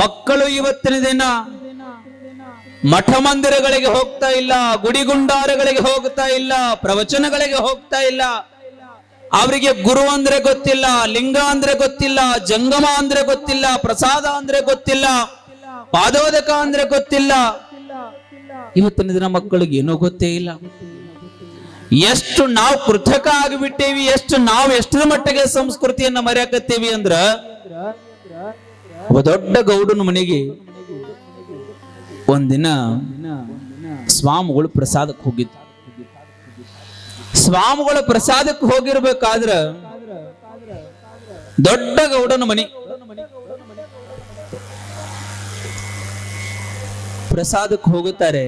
ಮಕ್ಕಳು ಇವತ್ತಿನ ದಿನ ಮಠ ಮಂದಿರಗಳಿಗೆ ಹೋಗ್ತಾ ಇಲ್ಲ, ಗುಡಿಗುಂಡಾರಗಳಿಗೆ ಹೋಗ್ತಾ ಇಲ್ಲ, ಪ್ರವಚನಗಳಿಗೆ ಹೋಗ್ತಾ ಇಲ್ಲ. ಅವರಿಗೆ ಗುರು ಅಂದ್ರೆ ಗೊತ್ತಿಲ್ಲ, ಲಿಂಗ ಅಂದ್ರೆ ಗೊತ್ತಿಲ್ಲ, ಜಂಗಮ ಅಂದ್ರೆ ಗೊತ್ತಿಲ್ಲ, ಪ್ರಸಾದ ಅಂದ್ರೆ ಗೊತ್ತಿಲ್ಲ, ಪಾದೋದಕ ಅಂದ್ರೆ ಗೊತ್ತಿಲ್ಲ. ಇವತ್ತಿನ ದಿನ ಮಕ್ಕಳಿಗೆ ಏನೂ ಗೊತ್ತೇ ಇಲ್ಲ. ಎಷ್ಟು ನಾವು ಕೃತಕ ಆಗಿಬಿಟ್ಟೇವಿ, ಎಷ್ಟು ನಾವು ಎಷ್ಟರ ಮಟ್ಟಿಗೆ ಸಂಸ್ಕೃತಿಯನ್ನ ಮರೆಯಕತ್ತೀವಿ ಅಂದ್ರ ಒಬ್ಬ ದೊಡ್ಡ ಗೌಡನ ಮನೆಗೆ ಒಂದಿನ ಸ್ವಾಮಿಗಳು ಪ್ರಸಾದಕ್ಕೆ ಹೋಗಿದ್ದ. ಸ್ವಾಮಿಗಳ ಪ್ರಸಾದಕ್ಕೆ ಹೋಗಿರ್ಬೇಕಾದ್ರ ದೊಡ್ಡ ಗೌಡನ ಮನೆ. ಪ್ರಸಾದಕ್ಕೆ ಹೋಗುತ್ತಾರೆ.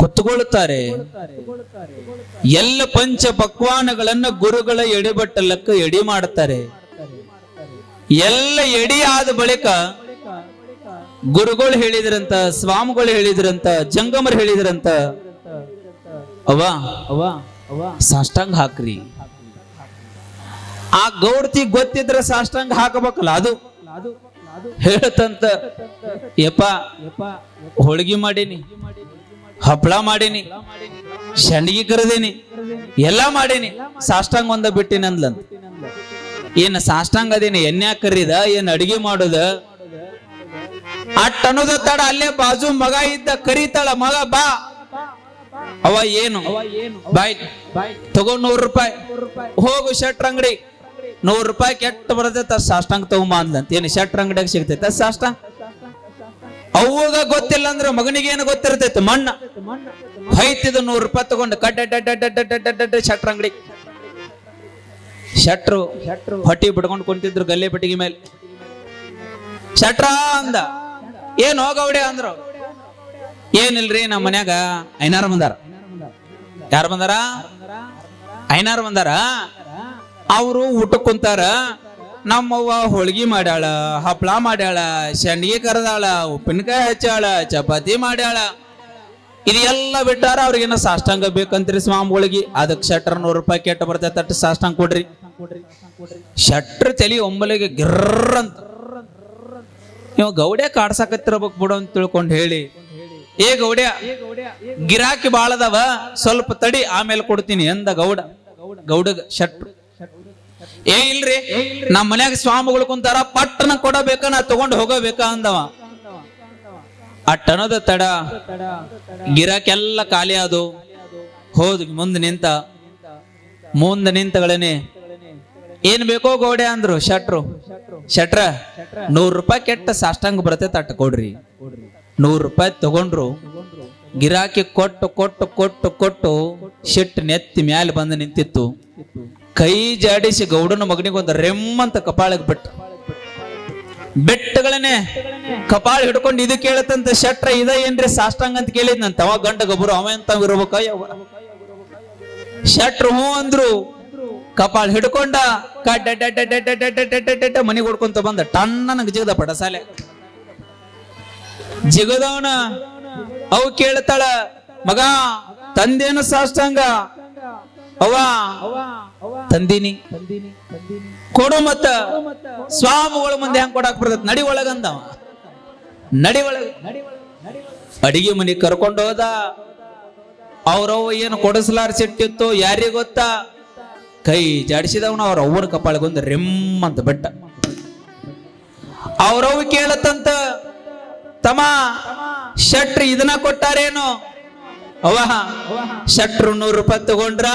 ಕೊತ್ತುಕೊಳ್ಳುತ್ತಾರೆ ಎಲ್ಲ ಪಂಚ ಪಕ್ವಾನಗಳನ್ನ ಗುರುಗಳ ಎಡೆಬಟ್ಟಲಕ್ಕ ಎಡಿ ಮಾಡ್ತಾರೆ. ಎಲ್ಲ ಎಡಿ ಆದ ಬಳಿಕ ಗುರುಗಳು ಹೇಳಿದ್ರಂತ, ಸ್ವಾಮಿಗಳು ಹೇಳಿದ್ರಂತ, ಜಂಗಮರು ಹೇಳಿದ್ರಂತ ಅವ ಅವ ಸಾಷ್ಟಾಂಗ ಹಾಕ್ರಿ. ಆ ಗೌಡ್ತಿ ಗೊತ್ತಿದ್ರೆ ಸಾಷ್ಟಾಂಗ ಹಾಕಬೇಕಲ್ಲ, ಅದು ಹೇಳ್ತಂತ, ಯಪ್ಪ, ಹೋಳಿಗೆ ಮಾಡೀನಿ ಹಪ್ಪಳ ಮಾಡೀನಿ ಶಂಡಿಗೆ ಕರೆದೇನಿ, ಎಲ್ಲಾ ಮಾಡೀನಿ, ಸಾಷ್ಟಾಂಗ ಒಂದ ಬಿಟ್ಟಿನಿ ಅಂದ್ಲಂತ. ಏನ್ ಸಾಷ್ಟಾಂಗ ಅದೇನ ಎಣ್ಣೆ ಕರೀದ ಏನ್ ಅಡಿಗೆ ಮಾಡುದ? ಅಟ್ ಅನ್ನೋದ ತಡ ಅಲ್ಲೇ ಬಾಜು ಮಗ ಇದ್ದ ಕರೀತಾಳ, ಮಗ ಬಾ. ಅವ ಏನು? ಬಾಯ್ ತಗೊಂಡ್ ನೂರು ರೂಪಾಯಿ. ಹೋಗು ಶೆಟ್ರ ಅಂಗಡಿ. ನೂರು ರೂಪಾಯಿ ಕೆಟ್ಟ ಬರ್ತೈತ ಸಾಷ್ಟಾಂಗ ತಗೊಂಬ ಅಂದಂತ ಏನು ಶೆಟ್ರ ಅಂಗಡಿಯಾಗ ಸಿಗ್ತೈತ ಸಾಷ್ಟಾಂಗ? ಅವಾಗ ಗೊತ್ತಿಲ್ಲ ಅಂದ್ರೆ ಮಗನಿಗೆ ಏನು ಗೊತ್ತಿರ್ತೈತೆ? ಮಣ್ಣ. ಹೊಯ್ತಿದ ನೂರು ರೂಪಾಯಿ ತಗೊಂಡು ಕಡ್ಡ ಶೆಟ್ರ್ ಅಂಗಡಿ. ಶೆಟ್ರು ಹೊಟ್ಟಿ ಬಿಡ್ಕೊಂಡು ಕುಂತಿದ್ರು ಗಲ್ಲೆ ಪಟ್ಟಿಗೆ ಮೇಲೆ. ಶಟ್ರ ಅಂದ. ಏನ್ ಹೋಗೌಡೆ ಅಂದ್ರು. ಏನಿಲ್ರಿ ನಮ್ಮ ಮನ್ಯಾಗ? ಐನಾರ ಬಂದಾರ ಯಾರ ಬಂದಾರ ಐನಾರು ಬಂದಾರ ಅವರು ಊಟಕ್ಕೆ ಕುಂತಾರ. ನಮ್ಮವ್ವ ಹೋಳ್ಗಿ ಮಾಡ್ಯಾಳ ಹಪ್ಳ ಮಾಡ್ಯಾಳ ಸಂಡಿಗೆ ಕರೆದಾಳ ಉಪ್ಪಿನಕಾಯಿ ಹಚ್ಚಾಳ ಚಪಾತಿ ಮಾಡ್ಯಾಳ. ಇದೆಲ್ಲ ಬಿಟ್ಟಾರ ಅವ್ರಿಗೇನ ಸಾಷ್ಟಾಂಗ ಬೇಕಂತ್ರಿ ಸ್ವಾಮಿಗಳಿಗೆ ಅದಕ್ಕೆ ಶಟ್ರ ನೂರು ರೂಪಾಯಿ ಕೆಟ್ಟ ಬರ್ತೈತೆ ಸಾಷ್ಟಾಂಗ ಕೊಡ್ರಿ. ಶಟ್ರ ತಲಿ ಒಂಬಲಿಗೆ ಗಿರ್ರ ಅಂತ ಇವ ಗೌಡ್ಯ ಕಾಡ್ಸಾಕತ್ತಿರ್ಬೇಕು ಬಿಡು ಅಂತ ತಿಳ್ಕೊಂಡು ಹೇಳಿ. ಏ ಗೌಡ ಗಿರಾಕಿ ಬಾಳದವ ಸ್ವಲ್ಪ ತಡಿ ಆಮೇಲೆ ಕೊಡ್ತೀನಿ ಎಂದ ಗೌಡ. ಗೌಡಗ ಶಟ್ರು. ಏ ಇಲ್ರಿ ನಮ್ಮ ಮನ್ಯಾಗ ಸ್ವಾಮಿಗಳು ಕುಂತಾರ ಪಟ್ಟನ ಕೊಡಬೇಕ ನಾ ತಗೊಂಡ್ ಹೋಗಬೇಕ ಅಂದವ. ಆ ಟನದ ತಡ ಗಿರಾಕೆಲ್ಲ ಖಾಲಿ ಅದು ಹೋದ್ ಮುಂದೆ ನಿಂತ ಮುಂದೆ ನಿಂತಗಳೇನೆ ಏನ್ ಬೇಕೋ ಗೋಡೆ ಅಂದ್ರು, ಶಟ್ರು. ಶಟ್ರ, ನೂರ್ ರೂಪಾಯಿ ಕೆಟ್ಟ ಸಾಷ್ಟಾಂಗ ಬರ್ತೈತೆ ಅಟ್ಟ ಕೊಡ್ರಿ. ನೂರ್ ರೂಪಾಯಿ ತಗೊಂಡ್ರು, ಗಿರಾಕಿ ಕೊಟ್ಟು ಕೊಟ್ಟು ಕೊಟ್ಟು ಕೊಟ್ಟು ಶೆಟ್ ನೆತ್ತಿ ಮ್ಯಾಲೆ ಬಂದು ನಿಂತಿತ್ತು. ಕೈ ಜಾಡಿಸಿ ಗೌಡನ ಮಗನಿಗೆ ಒಂದು ರೆಮ್ಮಂತ ಕಪಾಳಕ್ಕೆ ಬಿಟ್ಟ. ಬೆಟ್ಟಗಳನ್ನೇ ಕಪಾಳ ಹಿಡ್ಕೊಂಡು ಇದು ಕೇಳತ್ತಂತ ಶಟ್ರ ಇದ ಏನ್ರಿ ಸಾಷ್ಟಾಂಗ ಅಂತ ಕೇಳಿದ್ನಂತ ಅವ ಗಂಡ ಗೊಬ್ಬರು ಅವ ಎಂತ ಇರ್ಬೇಕ ಶಟ್ರು ಹ್ಞೂ ಅಂದ್ರು ಕಪಾಳ ಹಿಡ್ಕೊಂಡ ಮನೆಗೆ ಹೊಡ್ಕೊಂತ ಬಂದ ಟನ್ನ ನಂಗೆ ಜಿಗದ ಪಡಸಾಲೆ ಜಿಗದವನ ಅವು ಕೇಳ್ತಾಳ ಮಗ ತಂದೇನು ಸಾಷ್ಟಾಂಗ ಅವ್ವ ತಂದೀನಿ ಕೊಡು ಮತ್ತ ಸ್ವಾಮಿಗಳ ಮುಂದೆ ಹೆಂಗ್ ಕೊಡಾಕ್ ಬರ್ತದ ನಡಿ ಒಳಗಂದವ ನಡಿ ಒಳಗ ಅಡಿಗೆ ಮನೆ ಹೋದ ಅವ್ರವ್ವ ಏನು ಕೊಡಿಸ್ಲಾರ ಸಿಟ್ಟಿತ್ತು ಯಾರಿಗೆ ಗೊತ್ತಾ ಕೈ ಜಾಡಿಸಿದವನ, ಅವ್ರ ಕಪಾಳಿಗೆ ಒಂದು ರೆಮ್ ಅಂತ ಬೆಟ್ಟ. ಅವ್ರವ್ವ ಕೇಳತ್ತಂತ, ತಮ್ಮ, ಶಟ್ರ್ ಇದನ್ನ ಕೊಟ್ಟಾರೇನು? ಅವ ಶಟ್ರು ನೂರು ರೂಪಾಯಿ ತಗೊಂಡ್ರ,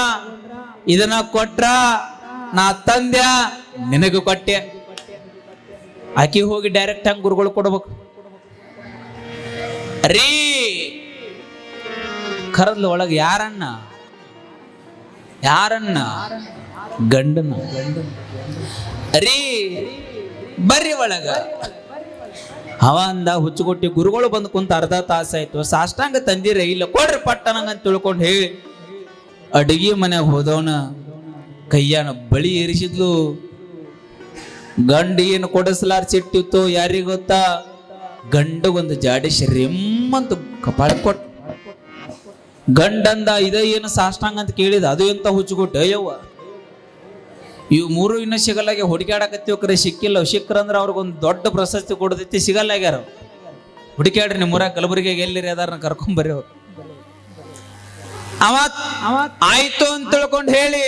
ಇದನ್ನ ಕೊಟ್ರ, ನಾ ತಂದ್ಯ, ನಿನಗೂ ಕೊಟ್ಟೆ. ಆಕಿ ಹೋಗಿ ಡೈರೆಕ್ಟ್ ಹಂಗ ಗುರುಗಳು ಕೊಡ್ಬೇಕು. ರೀ, ಕರದ್ಲು ಒಳಗೆ ಯಾರನ್ನ ಯಾರನ್ನ? ಗಂಡನ. ರೀ, ಬರ್ರಿ ಒಳಗ. ಅವ ಅಂದ ಹುಚ್ಚುಕೊಟ್ಟಿ ಗುರುಗಳು ಬಂದು ಕುಂತ ಅರ್ಧ ತಾಸಾಯ್ತು ಸಾಷ್ಟಾಂಗ ತಂದಿರ, ಇಲ್ಲ ಕೊಡ್ರಿ ಪಟ್ಟಣಂಗ ಅಂತ ತಿಳ್ಕೊಂಡು ಹೇಳಿ. ಅಡಿಗೆ ಮನೆ ಹೋದವನ ಕೈಯಾನ ಬಳಿ ಏರಿಸಿದ್ಲು. ಗಂಡ ಏನು ಕೊಡಿಸ್ಲಾರ ಸಿಟ್ಟಿತ್ತು, ಯಾರಿಗ ಗೊತ್ತಾ? ಜಾಡಿ ಜಾಡಿಸಿ ರೆಮ್ಮಂತ ಕಪಾಳ ಕೊಟ್ಟ. ಗಂಡಂದ ಇದ ಏನು ಸಾಷ್ಟಾಂಗ ಅಂತ ಕೇಳಿದ, ಅದು ಎಂತ ಹುಚ್ಚುಕೊಟ್ಟು? ಅಯ್ಯವ್ವ. ಇವು ಮೂರು ಇನ್ನೂ ಸಿಗಲ್ಲಾಗೆ ಹುಡುಕಾಡಕತ್ತೀವಿ ಕರೆ, ಸಿಕ್ಕಿಲ್ಲ. ಸಿಕ್ಕರ ಅಂದ್ರೆ ಅವ್ರಿಗೊಂದು ದೊಡ್ಡ ಪ್ರಶಸ್ತಿ ಕೊಡದೈತಿ, ಸಿಗಲ್ಲಾಗ್ಯಾರ ಹುಡುಕಾಡ್ರಿ ನಿಮ್ಮ ಊರಾಗ ಕಲಬುರಗಿಗೆ ಎಲ್ಲಿರಿ ಅದಾರನ್ನ ಕರ್ಕೊಂಬರ್ರಿ ಅವ್ರು. ಅವತ್ ಆಯ್ತು ಅಂತ ತಿಳ್ಕೊಂಡು ಹೇಳಿ,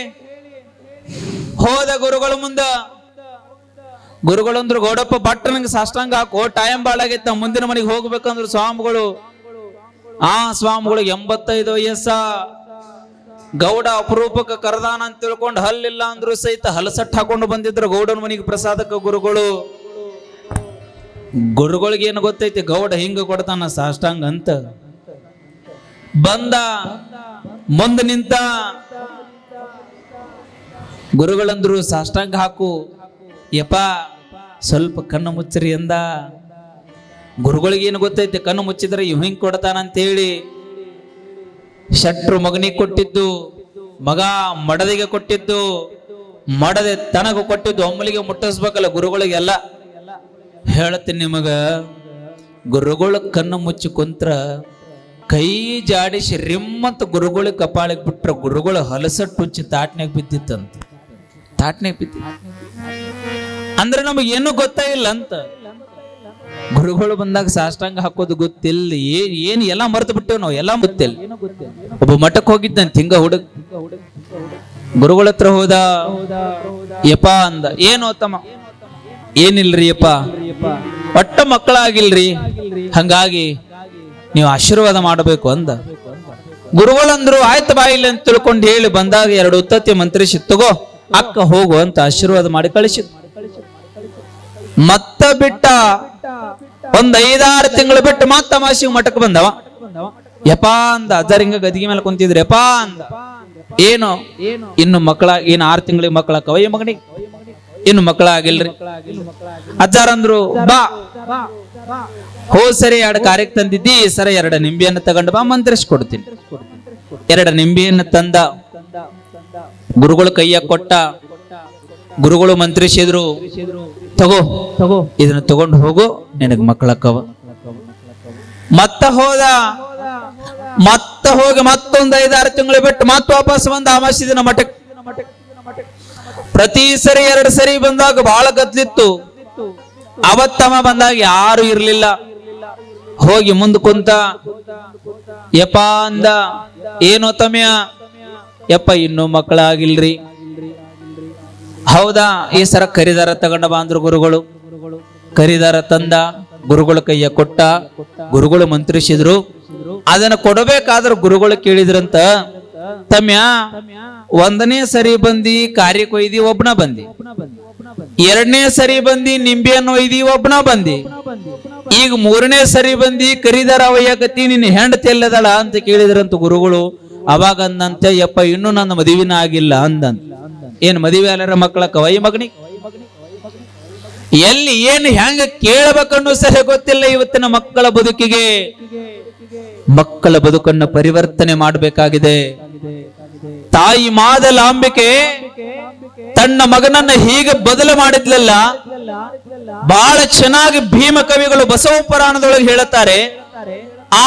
ಹೋದ ಗುರುಗಳ ಮುಂದ. ಗುರುಗಳಂದ್ರು, ಗೌಡಪ್ಪ ಭಟ್ ನಂಗೆ ಸಾಷ್ಟಾಂಗ ಹಾಕೋ ಟೈಮ್ ಬಾಳಾಗಿತ್ತ ಮುಂದಿನ ಮನೆಗೆ ಹೋಗ್ಬೇಕಂದ್ರು ಸ್ವಾಮಿಗಳು ಆ ಸ್ವಾಮಿಗಳಿಗೆ ಎಂಬತ್ತೈದು ವಯಸ್ಸ. ಗೌಡ ಅಪರೂಪಕ್ಕೆ ಕರದಾನ ಅಂತ ತಿಳ್ಕೊಂಡು ಹಲ್ಲಿಲ್ಲ ಅಂದ್ರು ಸಹಿತ ಹಲಸಟ್ಟು ಹಾಕೊಂಡು ಬಂದಿದ್ರು ಗೌಡನ ಮನೆಗೆ ಪ್ರಸಾದಕ್ಕೆ ಗುರುಗಳು. ಗುರುಗಳಿಗೆ ಏನು ಗೊತ್ತೈತಿ? ಗೌಡ ಹಿಂಗ ಕೊಡ್ತಾನ ಸಾಷ್ಟಾಂಗ ಅಂತ. ಬಂದ, ಮುಂದ ನಿಂತ. ಗುರುಗಳಂದ್ರು ಸಾಷ್ಟಾಂಗ ಹಾಕು. ಯಪ್ಪ, ಸ್ವಲ್ಪ ಕಣ್ಣು ಮುಚ್ಚರಿ ಎಂದ. ಗುರುಗಳಿಗೆ ಏನು ಗೊತ್ತೈತೆ? ಕಣ್ಣು ಮುಚ್ಚಿದ್ರೆ ಇವ್ ಹಿಂಗ್ ಕೊಡ್ತಾನಂತೇಳಿ ಶಟ್ರು ಮಗನಿಗೆ ಕೊಟ್ಟಿದ್ದು, ಮಗ ಮಡದಿಗೆ ಕೊಟ್ಟಿದ್ದು, ಮಡದೆ ತನಗ ಕೊಟ್ಟಿದ್ದು, ಒಮ್ಮಲಿಗೆ ಮುಟ್ಟಿಸ್ಬೇಕಲ್ಲ ಗುರುಗಳಿಗೆಲ್ಲ. ಹೇಳ್ತೀನಿ ನಿಮಗ, ಗುರುಗಳು ಕಣ್ಣು ಮುಚ್ಚಿ ಕುಂತ್ರ ಕೈ ಜಾಡಿಸಿ ರಿಮ್ಮಂತ ಗುರುಗಳ ಕಪಾಳಿಗೆ ಬಿಟ್ರ ಗುರುಗಳು ಹಲಸಟ್ಟು ಹುಚ್ಚಿ ತಾಟ್ನಾಗ ಬಿದ್ದಿತ್ತಂತ. ತಾಟ್ನಾಗ ಬಿದ್ದಿ. ಅಂದ್ರೆ ನಮಗೆ ಏನು ಗೊತ್ತಾಗಿಲ್ಲ ಅಂತ ಗುರುಗಳು ಬಂದಾಗ ಸಾಷ್ಟಾಂಗ ಹಾಕೋದು ಗೊತ್ತಿಲ್ಲ. ಏನ್ ಏನ್ ಎಲ್ಲ ಮರೆತು ಬಿಟ್ಟೇವ್ ನಾವು? ಎಲ್ಲ ಗೊತ್ತಿಲ್ಲ. ಒಬ್ಬ ಮಠಕ್ಕೆ ಹೋಗಿದ್ದಾನೆ, ತಿಂಗ ಹುಡುಗ. ಗುರುಗಳ ಹತ್ರ ಹೋದ, ಯಪ್ಪ ಅಂದ. ಏನು ತಮ್ಮ ಏನಿಲ್ರಿ ಯಪ್ಪ? ಒಟ್ಟ ಮಕ್ಕಳಾಗಿಲ್ರಿ? ಹಂಗಾಗಿ ನೀವು ಆಶೀರ್ವಾದ ಮಾಡಬೇಕು ಅಂದ. ಗುರುಗಳಂದ್ರು, ಆಯ್ತು ಬಾಯಿಲ್ಲ ಅಂತ ತಿಳ್ಕೊಂಡು ಹೇಳಿ ಬಂದಾಗ ಎರಡು ಉತ್ತತ್ತಿ ಮಂತ್ರಿಸಿ, ತಗೋ, ಅಕ್ಕ ಹೋಗು ಅಂತ ಆಶೀರ್ವಾದ ಮಾಡಿ ಕಳಿಸಿದ್ ಮತ್ತ ಬಿಟ್ಟ ಒಂದ್ ಐದಾರು ತಿಂಗಳು ಬಿಟ್ಟು ಮತ್ತ ಮಾಸಿಗೆ ಮಠಕ್ಕೆ ಬಂದವ. ಯಪಾ ಅಂದ ಅಜ್ಜಾರ್ ಹಿಂಗ ಗದಿಗೆ ಮೇಲೆ ಕುಂತಿದ್ರು. ಯಪಾ ಅಂದ, ಏನು? ಇನ್ನು ಮಕ್ಕಳ ಏನು ಆರು ತಿಂಗಳಿಗೆ ಮಕ್ಕಳ ಕವಯ ಮಗನಿಗೆ ಇನ್ನು ಮಕ್ಕಳಾಗಿಲ್ರಿ ಅಜ್ಜಾರ್ ಅಂದ್ರು, ಬಾ. ಹೋ ಸರಿ, ಎರಡು ಕಾರ್ಯಕ್ಕೆ ತಂದಿದ್ದಿ ಸರ ಎರಡು ನಿಂಬೆಯನ್ನು ತಗೊಂಡು ಬಾ, ಮಂತ್ರಿಸ್ಕೊಡ್ತೀನಿ. ಎರಡು ನಿಂಬೆಯನ್ನು ತಂದ, ಗುರುಗಳು ಕೈಯ ಕೊಟ್ಟ, ಗುರುಗಳು ಮಂತ್ರಿಸಿದ್ರು. ತಗೋ. ತಗೋ. ಇದನ್ನ ತಗೊಂಡು ಹೋಗು ನಿನಗ್ ಮಕ್ಕಳಕ್ಕವ ಮತ್ತ ಹೋದ. ಮತ್ತ ಹೋಗಿ ಮತ್ತೊಂದು ಐದಾರು ತಿಂಗಳು ಬಿಟ್ಟು ಮತ್ತ ವಾಪಸ್ ಬಂದ ಆಮಾಸಿದಿನ ಮಠಕ್ಕೆ ಪ್ರತಿ ಸರಿ ಎರಡು ಸರಿ ಬಂದಾಗ ಬಹಳ ಗದ್ಲಿತ್ತು. ಅವತ್ತಮ ಬಂದಾಗ ಯಾರು ಇರ್ಲಿಲ್ಲ. ಹೋಗಿ ಮುಂದ್ ಕುಂತ ಯಪ್ಪ ಅಂದ ಏನೋ ತಮ್ಯ. ಯಪ್ಪ ಇನ್ನೂ ಮಕ್ಕಳಾಗಿಲ್ರಿ. ಹೌದಾ? ಈ ಸರ ಕರಿದಾರ ತಗೊಂಡ ಬಾಂದ್ರು ಗುರುಗಳು. ಕರಿದಾರ ತಂದ, ಗುರುಗಳ ಕೈಯ ಕೊಟ್ಟ, ಗುರುಗಳು ಮಂತ್ರಿಸಿದ್ರು. ಅದನ್ನ ಕೊಡಬೇಕಾದ್ರ ಗುರುಗಳು ಕೇಳಿದ್ರಂತ, ತಮ್ಯ, ಒಂದನೇ ಸರಿ ಬಂದಿ ಕಾರ್ಯ ಕೊಯ್ದಿ, ಒಬ್ನ ಬಂದಿ. ಎರಡನೇ ಸರಿ ಬಂದಿ ನಿಂಬೆಯನ್ನು ಒಯ್ದಿ, ಒಬ್ನ ಬಂದಿ. ಈಗ ಮೂರನೇ ಸರಿ ಬಂದಿ ಕರಿದಾರ ಒಯ್ಯಕತ್ತಿ ನಿನ್ನ ಹೆಂಡತಿ ಎಲ್ಲದಳ ಅಂತ ಕೇಳಿದ್ರಂತ ಗುರುಗಳು. ಅವಾಗ ಅಂದಂತೆ, ಯಪ್ಪ, ಇನ್ನು ನನ್ನ ಮದುವಿನ ಆಗಿಲ್ಲ ಅಂದಂತ. ಏನ್ ಮದುವೆ ಅಲ್ಲರ ಮಕ್ಕಳ ಕವೈ ಮಗನಿ ಎಲ್ಲಿ ಏನು ಹೆಂಗ ಕೇಳಬೇಕನ್ನು ಸಹ ಗೊತ್ತಿಲ್ಲ ಇವತ್ತಿನ ಮಕ್ಕಳ ಬದುಕಿಗೆ. ಮಕ್ಕಳ ಬದುಕನ್ನು ಪರಿವರ್ತನೆ ಮಾಡಬೇಕಾಗಿದೆ. ತಾಯಿ ಮಾದಲಾಂಬಿಕೆ ತನ್ನ ಮಗನನ್ನ ಹೀಗೆ ಬದಲು ಮಾಡಿದ್ಲಲ್ಲ ಬಹಳ ಚೆನ್ನಾಗಿ ಭೀಮ ಕವಿಗಳು ಬಸವ ಪುರಾಣದೊಳಗೆ ಹೇಳುತ್ತಾರೆ,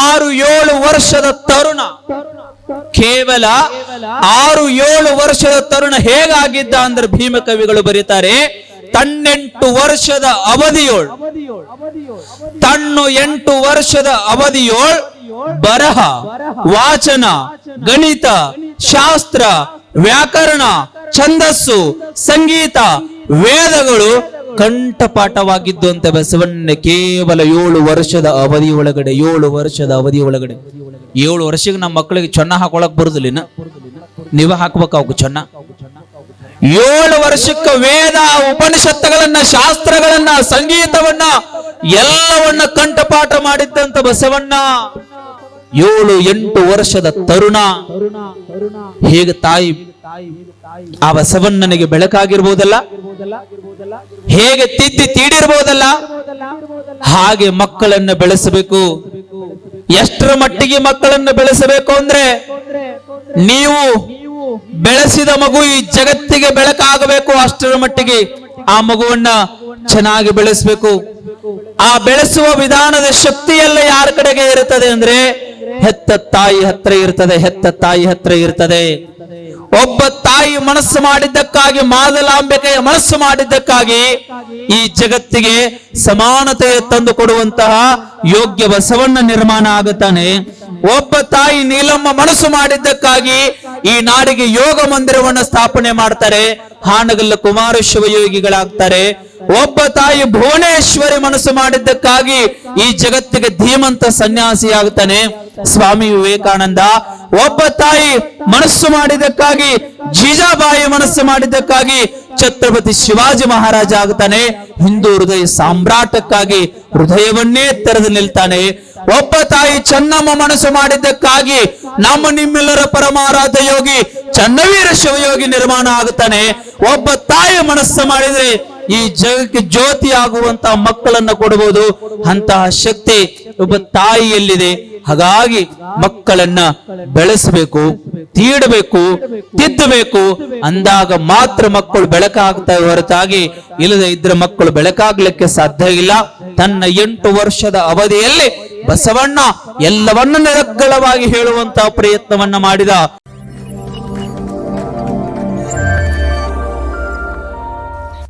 ಆರು ಏಳು ವರ್ಷದ ತರುಣ ಕೇವಲ ಆರು ಏಳು ವರ್ಷದ ತರುಣ ಹೇಗಾಗಿದ್ದ ಅಂದ್ರೆ ಭೀಮ ಕವಿಗಳು ಬರೀತಾರೆ? ತನ್ನೆಂಟು ವರ್ಷದ ಅವಧಿಯೋಳ್. ತನ್ನು ಎಂಟು ವರ್ಷದ ಅವಧಿಯೋಳ್ ಬರಹ, ವಾಚನ, ಗಣಿತ, ಶಾಸ್ತ್ರ, ವ್ಯಾಕರಣ, ಛಂದಸ್ಸು, ಸಂಗೀತ, ವೇದಗಳು ಕಂಠಪಾಠವಾಗಿದ್ದು ಅಂತ ಬಸವಣ್ಣ ಕೇವಲ ಏಳು ವರ್ಷದ ಅವಧಿ ಒಳಗಡೆ ಏಳು ವರ್ಷದ ಅವಧಿಯೊಳಗಡೆ. ಏಳು ವರ್ಷಕ್ಕೆ ನಮ್ಮ ಮಕ್ಕಳಿಗೆ ಚೊನ್ನ ಹಾಕೊಳಕ್ ಬರುದಿಲ್ಲ. ನೀವ ಹಾಕ್ಬೇಕು ಅವಕ್ಕೆ ಚೊನ್ನ. ಏಳು ವರ್ಷಕ್ಕೆ ವೇದ, ಉಪನಿಷತ್ತುಗಳನ್ನ, ಶಾಸ್ತ್ರಗಳನ್ನ, ಸಂಗೀತವನ್ನ, ಎಲ್ಲವನ್ನ ಕಂಠಪಾಠ ಮಾಡಿದ್ದಂತ ಬಸವಣ್ಣ. ಏಳು, ಎಂಟು ವರ್ಷದ ತರುಣ. ಹೇಗೆ ತಾಯಿ, ಆ ಬಸವಣ್ಣನಿಗೆ ಬೆಳಕಾಗಿರ್ಬೋದಲ್ಲ? ಹೇಗೆ ತಿದ್ದಿ ತೀಡಿರ್ಬೋದಲ್ಲ? ಹಾಗೆ ಮಕ್ಕಳನ್ನ ಬೆಳೆಸಬೇಕು. ಎಷ್ಟರ ಮಟ್ಟಿಗೆ ಮಕ್ಕಳನ್ನು ಬೆಳೆಸಬೇಕು ಅಂದ್ರೆ ನೀವು ಬೆಳೆಸಿದ ಮಗು ಈ ಜಗತ್ತಿಗೆ ಬೆಳಕಾಗಬೇಕು, ಅಷ್ಟರ ಮಟ್ಟಿಗೆ ಆ ಮಗುವನ್ನ ಚೆನ್ನಾಗಿ ಬೆಳೆಸಬೇಕು. ಆ ಬೆಳೆಸುವ ವಿಧಾನದ ಶಕ್ತಿಯೆಲ್ಲ ಯಾರ ಕಡೆಗೆ ಇರುತ್ತದೆ ಅಂದ್ರೆ ಹೆತ್ತ ತಾಯಿ ಹತ್ರ ಇರ್ತದೆ, ಹೆತ್ತ ತಾಯಿ ಹತ್ರ ಇರ್ತದೆ. ಒಬ್ಬ ತಾಯಿ ಮನಸ್ಸು ಮಾಡಿದ್ದಕ್ಕಾಗಿ, ಮಾದಲಾಂಬಿಕೆಯ ಮನಸ್ಸು ಮಾಡಿದ್ದಕ್ಕಾಗಿ ಈ ಜಗತ್ತಿಗೆ ಸಮಾನತೆ ತಂದು ಕೊಡುವಂತಹ ಯೋಗ್ಯ ಬಸವಣ್ಣ ನಿರ್ಮಾಣ ಆಗುತ್ತಾನೆ. ಒಬ್ಬ ತಾಯಿ ನೀಲಮ್ಮ ಮನಸ್ಸು ಮಾಡಿದ್ದಕ್ಕಾಗಿ ಈ ನಾಡಿಗೆ ಯೋಗ ಮಂದಿರವನ್ನು ಸ್ಥಾಪನೆ ಮಾಡ್ತಾರೆ. ಹಾನಗಲ್ಲ ಕುಮಾರ ಶಿವಯೋಗಿಗಳಾಗ್ತಾರೆ. ಒಬ್ಬ ತಾಯಿ ಭುವನೇಶ್ವರಿ ಮನಸ್ಸು ಮಾಡಿದ್ದಕ್ಕಾಗಿ ಈ ಜಗತ್ತಿಗೆ ಧೀಮಂತ ಸನ್ಯಾಸಿ ಸನ್ಯಾಸಿಯಾಗ್ತಾನೆ. ಸ್ವಾಮಿ ವಿವೇಕಾನಂದ, ಒಬ್ಬ ತಾಯಿ ಮನಸ್ಸು ಮಾಡಿದ್ದಕ್ಕಾಗಿ, ಜೀಜಾಬಾಯಿ ಮನಸ್ಸು ಮಾಡಿದ್ದಕ್ಕಾಗಿ ಛತ್ರಪತಿ ಶಿವಾಜಿ ಮಹಾರಾಜ ಆಗ್ತಾನೆ. ಹಿಂದೂ ಹೃದಯ ಸಾಮ್ರಾಟಕ್ಕಾಗಿ ಹೃದಯವನ್ನೇ ತೆರೆದು ನಿಲ್ತಾನೆ. ಒಬ್ಬ ತಾಯಿ ಚೆನ್ನಮ್ಮ ಮನಸ್ಸು ಮಾಡಿದ್ದಕ್ಕಾಗಿ ನಮ್ಮ ನಿಮ್ಮೆಲ್ಲರ ಪರಮಾರಾಧ ಯೋಗಿ, ಚನ್ನವೀರ ಶಿವಯೋಗಿ ನಿರ್ಮಾಣ ಆಗುತ್ತಾನೆ ಒಬ್ಬ ತಾಯಿ ಮನಸ್ಸು ಮಾಡಿದ್ರೆ ಈ ಜಗಕ್ಕೆ ಜ್ಯೋತಿ ಆಗುವಂತ ಮಕ್ಕಳನ್ನ ಕೊಡಬಹುದು. ಅಂತಹ ಶಕ್ತಿ ಒಬ್ಬ ತಾಯಿಯಲ್ಲಿದೆ. ಹಾಗಾಗಿ ಮಕ್ಕಳನ್ನ ಬೆಳೆಸಬೇಕು, ತೀಡಬೇಕು, ತಿದ್ದಬೇಕು. ಅಂದಾಗ ಮಾತ್ರ ಮಕ್ಕಳು ಬೆಳಕಾಗ್ತಾ ಹೊರತಾಗಿ ಇಲ್ಲದೆ ಇದ್ರ ಮಕ್ಕಳು ಬೆಳಕಾಗ್ಲಿಕ್ಕೆ ಸಾಧ್ಯ ಇಲ್ಲ. ತನ್ನ ಎಂಟು ವರ್ಷದ ಅವಧಿಯಲ್ಲಿ ಬಸವಣ್ಣ ಎಲ್ಲವನ್ನ ನಿರಗ್ಗಳವಾಗಿ ಹೇಳುವಂತಹ ಪ್ರಯತ್ನವನ್ನ ಮಾಡಿದ.